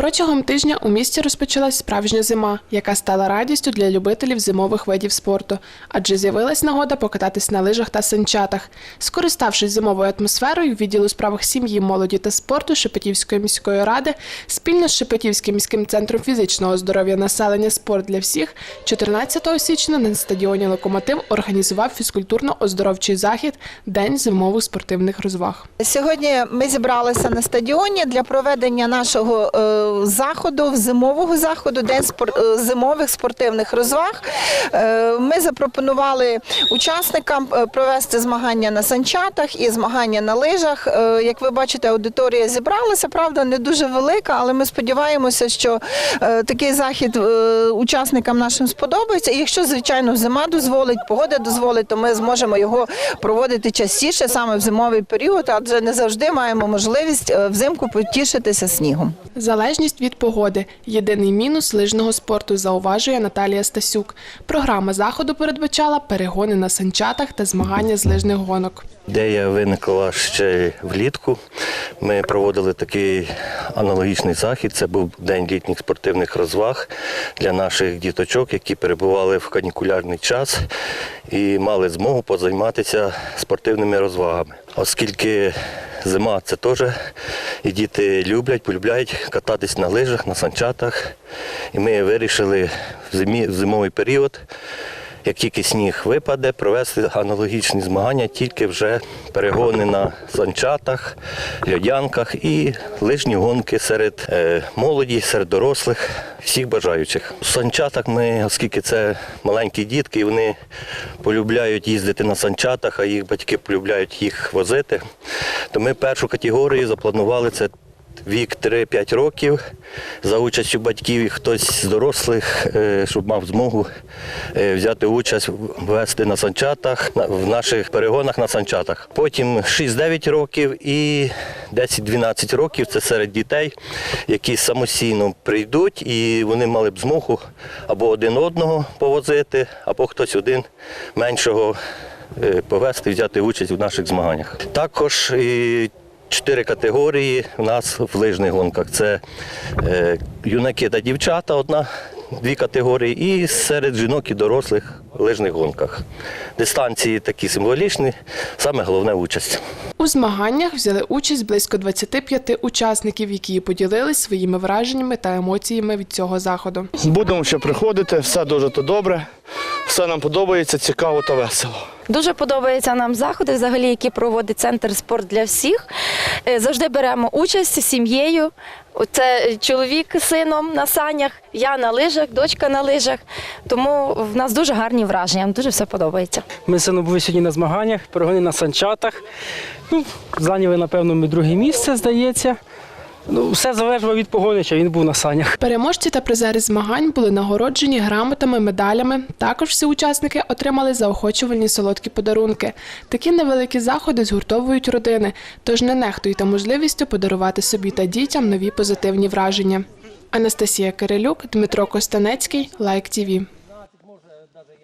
Протягом тижня у місті розпочалась справжня зима, яка стала радістю для любителів зимових видів спорту, адже з'явилась нагода покататись на лижах та санчатах. Скориставшись зимовою атмосферою, відділ у справах сім'ї, молоді та спорту Шепетівської міської ради спільно з Шепетівським міським центром фізичного здоров'я населення спорт для всіх 14 січня на стадіоні Локомотив організував фізкультурно-оздоровчий захід День зимових спортивних розваг. Сьогодні ми зібралися на стадіоні для проведення нашого е, заходу, зимового заходу, день е, зимових спортивних розваг. Е, ми запропонували учасникам е, провести змагання на санчатах і змагання на лижах. Як ви бачите, аудиторія зібралася, правда, не дуже велика, але ми сподіваємося, що такий захід учасникам нашим сподобається. І якщо, звичайно, зима дозволить, погода дозволить, то ми зможемо його проводити частіше саме в зимовий період, адже не завжди маємо можливість взимку потішитися снігом. Залежність від погоди єдиний мінус лижного спорту, зауважує Наталія Стасюк. Програма заходу передбачала перегони на санчатах та змагання з лижних гонок. Ідея виникла ще влітку. Ми проводили такий аналогічний захід. Це був день літніх спортивних розваг для наших діточок, які перебували в канікулярний час і мали змогу позайматися спортивними розвагами. Оскільки зима це теж і діти люблять, полюбляють кататись на лижах, на санчатах. І ми вирішили в в зимовий період як тільки сніг випаде, провести аналогічні змагання, тільки вже перегони на санчатах, льодянках і лижні гонки серед е, молоді, серед дорослих, всіх бажаючих. У санчатах ми, оскільки це маленькі дітки, вони полюбляють їздити на санчатах, а їх батьки полюбляють їх возити, то ми першу категорію запланували це Вік 3-5 років за участю батьків і хтось з дорослих, е, щоб мав змогу е, взяти участь, вести на санчатах, в наших перегонах на санчатах. Потім 6-9 років і 10-12 років це серед дітей, які самостійно прийдуть і вони мали б змогу або один одного повозити, або хтось один меншого е, повести, взяти участь у наших змаганнях. Також чотири категорії у нас в лижних гонках. Це е, юнаки та дівчата, одна, дві категорії, і серед жінок і дорослих в лижних гонках. Дистанції такі символічні, саме головне участь. У змаганнях взяли участь близько 25 учасників, які поділились своїми враженнями та емоціями від цього заходу. Будемо ще приходити, все дуже то добре, все нам подобається, цікаво та весело. Дуже подобаються нам заходи, взагалі, які проводить центр спорт для всіх. Е, Завжди беремо участь з сім'єю. Це чоловік з сином на санях, я на лижах, дочка на лижах. Тому в нас дуже гарні враження, нам дуже все подобається. Ми з сином були сьогодні на змаганнях, перегони на санчатах. Ну, зайняли, напевно, ми друге місце, здається. Ну, все залежало від погоди, що він був на санях. Переможці та призери змагань були нагороджені грамотами, медалями. Також всі учасники отримали заохочувальні солодкі подарунки. Такі невеликі заходи згуртовують родини, тож не нехтуйте можливістю подарувати собі та дітям нові позитивні враження. Анастасія Кирилюк, Дмитро Костанецький, Лайк ТІВІ.